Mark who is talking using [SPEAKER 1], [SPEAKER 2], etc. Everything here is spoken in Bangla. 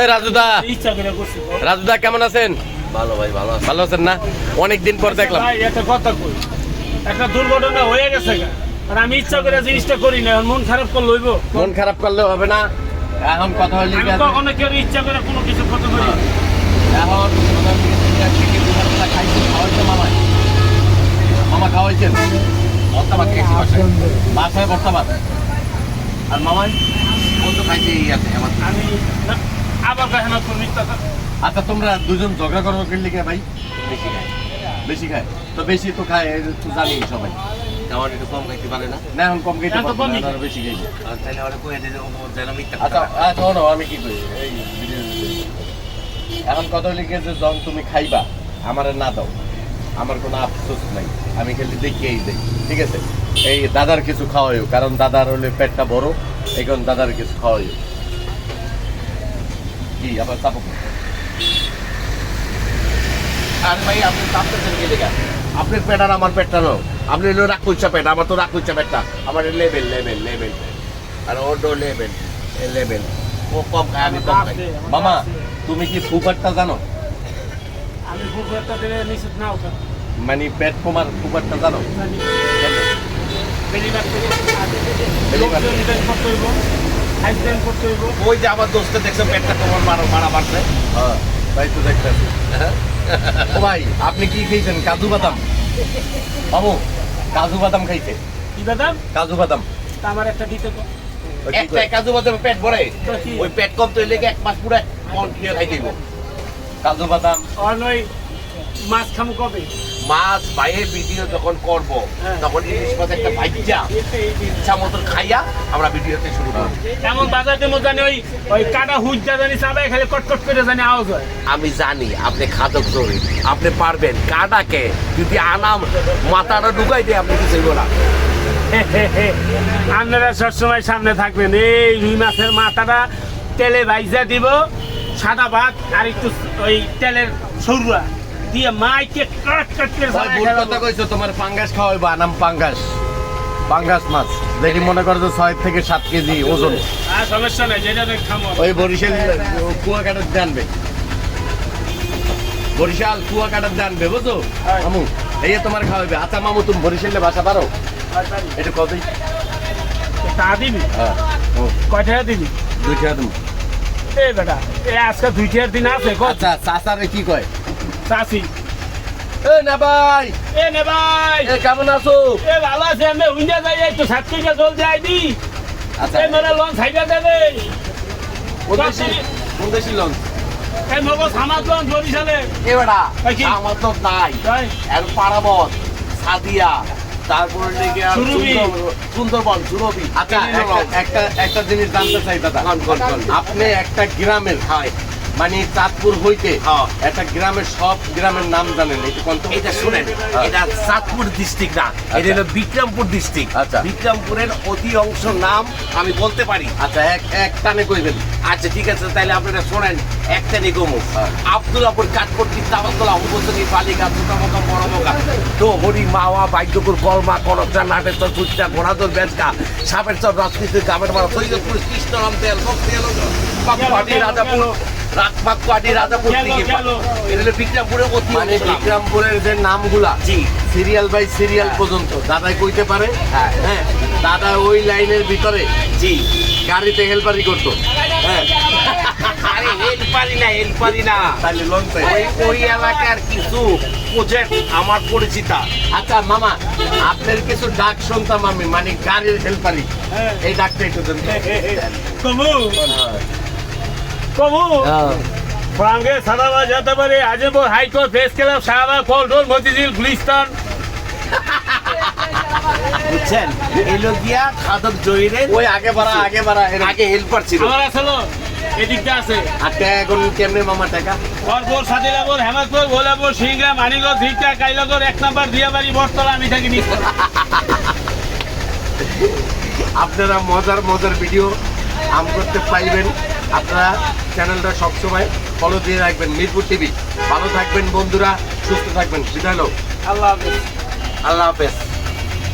[SPEAKER 1] এ রাজুদা।
[SPEAKER 2] করে
[SPEAKER 1] রাজুদা কেমন আছেন?
[SPEAKER 3] ভালো ভাই ভালো
[SPEAKER 1] ভালো আছেন না? অনেক দিন পর দেখলাম।
[SPEAKER 2] ভাই একটা কথা কই। একটা দুর্ঘটনা হয়ে গেছে। আর আমি ইচ্ছা করে জিনিসটা করি না এখন মন খারাপ করে লইব
[SPEAKER 1] মন খারাপ করলে হবে না। এখন কথা হলি
[SPEAKER 2] আমি কখনো কেউ ইচ্ছা করে কোনো কিছু
[SPEAKER 1] এখন খাইছো? খাওয়াইছো মামায়? মামা খাওয়াইছেন? বর্তমান খেয়েছি বাসায়। বাসায় বর্তমান। আর
[SPEAKER 3] ও তো খাইছে আছে আমার
[SPEAKER 2] আমি না, আবার দেখেন তোর মিথ্যা
[SPEAKER 1] আচ্ছা তোমরা দুজন ঝগড়া করো কিনলে কে ভাই।
[SPEAKER 3] বেশি খাই
[SPEAKER 1] বেশি খায়। তো বেশি তো খায় তো জানি সবাই।
[SPEAKER 3] আমার একটু কম খাইতে পারে না?
[SPEAKER 1] না এখন কম খেতে
[SPEAKER 2] এখন
[SPEAKER 1] না, বেশি খাইছে
[SPEAKER 3] তাহলে ওরা কয়ে দিলে যেন মিথ্যা
[SPEAKER 1] আচ্ছা
[SPEAKER 3] কথা।
[SPEAKER 1] আচ্ছা শোনো আমি কি করি? এই এখন কথা লিখে যে যখন তুমি খাইবা আমারে না দাও। আমার কোনো আফসোস নাই। আমি খালি দেখিয়েই দেই ঠিক আছে? এই দাদার কিছু খাওয়াইও কারণ দাদার হলে পেটটা বড় এই কারণ দাদার কিছু খাওয়াইও। কি আবার চাপো আর ভাই আপনি চাপতেছেন কি লেখা আপনার পেট আর আমার পেটটা নো আপনি হলো রাখুচ্ছা পেট আমার তো রাখুচ্ছা পেটটা। আমার লেভেল লেভেল লেভেল আর ওর লেভেল লেভেল ও কম খায় আমি কম খাই। মামা তুমি কি ফুপারটা জানো?
[SPEAKER 2] আমি বুকুরটা দিলে নিশ্চিত নাও তো।
[SPEAKER 1] মানে পেট কমার ফুপারটা জানো?
[SPEAKER 2] জানি। বেলিবার থেকে করতে হইব।
[SPEAKER 3] ওই যে আমার দোস্তে দেখছ পেটটা তোমার মারা মারা বাড়ছে।
[SPEAKER 1] হ্যাঁ তাই তো দেখতেছি। ও ভাই আপনি কি খেয়েছেন? কাজু বাদাম। বাবু কাজু বাদাম খাইছে।
[SPEAKER 2] কি বাদাম?
[SPEAKER 1] কাজু বাদাম।
[SPEAKER 2] আমার একটা দিতে
[SPEAKER 3] একটা কাজু বাদামে পেট ভরে।
[SPEAKER 2] কি?
[SPEAKER 3] ওই পেট কম তো লেগে এক মাস পুরো খাই দিব
[SPEAKER 1] কাজু বাদাম।
[SPEAKER 2] আর নয়, মাছ খামু কবে?
[SPEAKER 3] মাছ বাইরে ভিডিও যখন করব
[SPEAKER 2] হ্যাঁ।
[SPEAKER 3] তখন ইলিশ মাছ একটা ভাইজা। ইচ্ছা মতন খাইয়া আমরা ভিডিওতে শুরু করব।
[SPEAKER 2] এমন মধ্যে জানি ওই ওই কাটা জানি চাবাই খালি কটকট করে জানি আওয়াজ হয়।
[SPEAKER 3] আমি জানি আপনি খাদক জরি আপনি পারবেন। কাটাকে যদি আনাম মাথাটা ঢুকাই দিয়ে আপনি কিছু না।
[SPEAKER 2] আপনারা সবসময় সামনে থাকবেন। এই রুই মাছের মাথাটা তেলে ভাইজা দিব সাদা ভাত আর একটু ওই তেলের সরুয়া। দিয়ে মাইকে কাট কাট করে
[SPEAKER 1] ভাই ভুল কথা কইছো তোমার পাঙ্গাস খাওয়াইবো আনাম পাঙ্গাস। পাঙ্গাস মাছ। দেখি মনে করো যে ছয় থেকে সাত কেজি ওজন।
[SPEAKER 2] সমস্যা নাই যেটা খামো।
[SPEAKER 1] ওই বরিশাল কুয়াকাটার জানবে বরিশাল কুয়াকাটার জানবে
[SPEAKER 2] হ্যাঁ।
[SPEAKER 1] মামু এই তোমার খাওয়াবে আচ্ছা মামু তুমি বরিশালে বাসা পারো? এটা কতই
[SPEAKER 2] তা দিবি?
[SPEAKER 1] হ্যাঁ।
[SPEAKER 2] কয় টাকা দিবি?
[SPEAKER 1] দুই টাকা তুমি
[SPEAKER 2] এই বেটা এই আজকে দুই টাকার দিন আছে কত
[SPEAKER 1] আচ্ছা চাচারে কি কয়?
[SPEAKER 2] চাষি
[SPEAKER 1] এ না ভাই
[SPEAKER 2] এ নে ভাই
[SPEAKER 1] এ কেমন আছো
[SPEAKER 2] এ ভালো আছে আমি উইন্ডা যাই এই তো জল যাই দি
[SPEAKER 1] আচ্ছা
[SPEAKER 2] মানে লঞ্চ হাইটা দেবে
[SPEAKER 1] কোন দেশি লঞ্চ
[SPEAKER 2] এই মগজ আমার লঞ্চ বরিশালে
[SPEAKER 3] এ বেটা
[SPEAKER 2] কি?
[SPEAKER 3] আমার তো নাই
[SPEAKER 2] তাই
[SPEAKER 3] এর পারাবত সাদিয়া তারপরে লেগে আর সুন্দরবন সুরভি
[SPEAKER 1] আচ্ছা একটা- একটা একটা জিনিস জানতে চাই দাদা। আপনি একটা গ্রামের
[SPEAKER 3] হয়।
[SPEAKER 1] মানে চাঁদপুর হইতে
[SPEAKER 3] হ্যাঁ।
[SPEAKER 1] একটা গ্রামের সব গ্রামের নাম জানেন এটা
[SPEAKER 3] শুনেন এটা চাঁদপুর ডিস্ট্রিক্ট না এটা হলো বিক্রমপুর ডিস্ট্রিক্ট
[SPEAKER 1] আচ্ছা।
[SPEAKER 3] বিক্রমপুরের অতি অংশ নাম আমি বলতে পারি।
[SPEAKER 1] আচ্ছা এক এক টানে কইবেন।
[SPEAKER 3] আচ্ছা ঠিক আছে তাহলে আপনারা শোনেন একটা নিগমু
[SPEAKER 1] হ্যাঁ।
[SPEAKER 3] আব্দুল্লাপুর কাঠপট্টি তাবাতলা উপসনী বালিকা দুটামকা বড়মকা তো হরি মাওয়া বাইদ্যপুর কলমা নাটের চর কুচটা ঘোড়াদোর বেচকা সাপের চর রাজনীতির গ্রামের মারা সৈয়দপুর কৃষ্ণরাম তেল পাকুয়াটি রাজাপুর পাকুয়াটি রাজাপুর থেকে এটা বিক্রমপুরের অতি
[SPEAKER 1] মানে বিক্রমপুরের যে নামগুলা
[SPEAKER 3] জি।
[SPEAKER 1] সিরিয়াল বাই সিরিয়াল
[SPEAKER 3] হ্যাঁ।
[SPEAKER 1] পর্যন্ত দাদাই কইতে পারে
[SPEAKER 3] হ্যাঁ।
[SPEAKER 1] হ্যাঁ দাদা ওই লাইনের ভিতরে
[SPEAKER 3] জি।
[SPEAKER 1] গাড়িতে হেল্পারি করতো হ্যাঁ।
[SPEAKER 3] আরে হেল না হেল না।
[SPEAKER 1] তাহলে লঞ্চ
[SPEAKER 3] ওই ওই এলাকার কিছু প্রজেক্ট আমার পরিচিতা।
[SPEAKER 1] আচ্ছা মামা আপনার কিছু ডাক শুনতাম আমি মানে গাড়ির হেল্পারি। এই ডাকটা একটু দেন।
[SPEAKER 2] কমু। ফ্রাঙ্গে সাদাবা যেতে পারে Azimpur high court press club Shahbag ফলটোর Motijheel Gulistan.
[SPEAKER 3] বুঝছেন? এলো গিয়া খাদক জয়ীরের
[SPEAKER 1] ওই আগে বাড়া আগে বাড়া।
[SPEAKER 3] আগে হেল্পার ছিল।
[SPEAKER 2] আমার আসলো এদিকটা আছে।
[SPEAKER 1] আর টাকা এখন কেমনে মামা টাকা?
[SPEAKER 2] পরপুর সাদিলাপুর হেমাদপুর ভোলাপুর সিংহা মানিকগঞ্জ ভিক্ষা কাইলগর এক নম্বর দিয়াবাড়ি বটতলা আমি থাকি নিস্তলা
[SPEAKER 1] আপনারা মজার মজার ভিডিও আম করতে পাইবেন। আপনারা চ্যানেলটা সবসময় ফলো দিয়ে রাখবেন। মিরপুর টিভি ভালো থাকবেন বন্ধুরা সুস্থ থাকবেন। বিদায় লোক।
[SPEAKER 2] আল্লাহ হাফেজ।
[SPEAKER 1] আল্লাহ হাফেজ।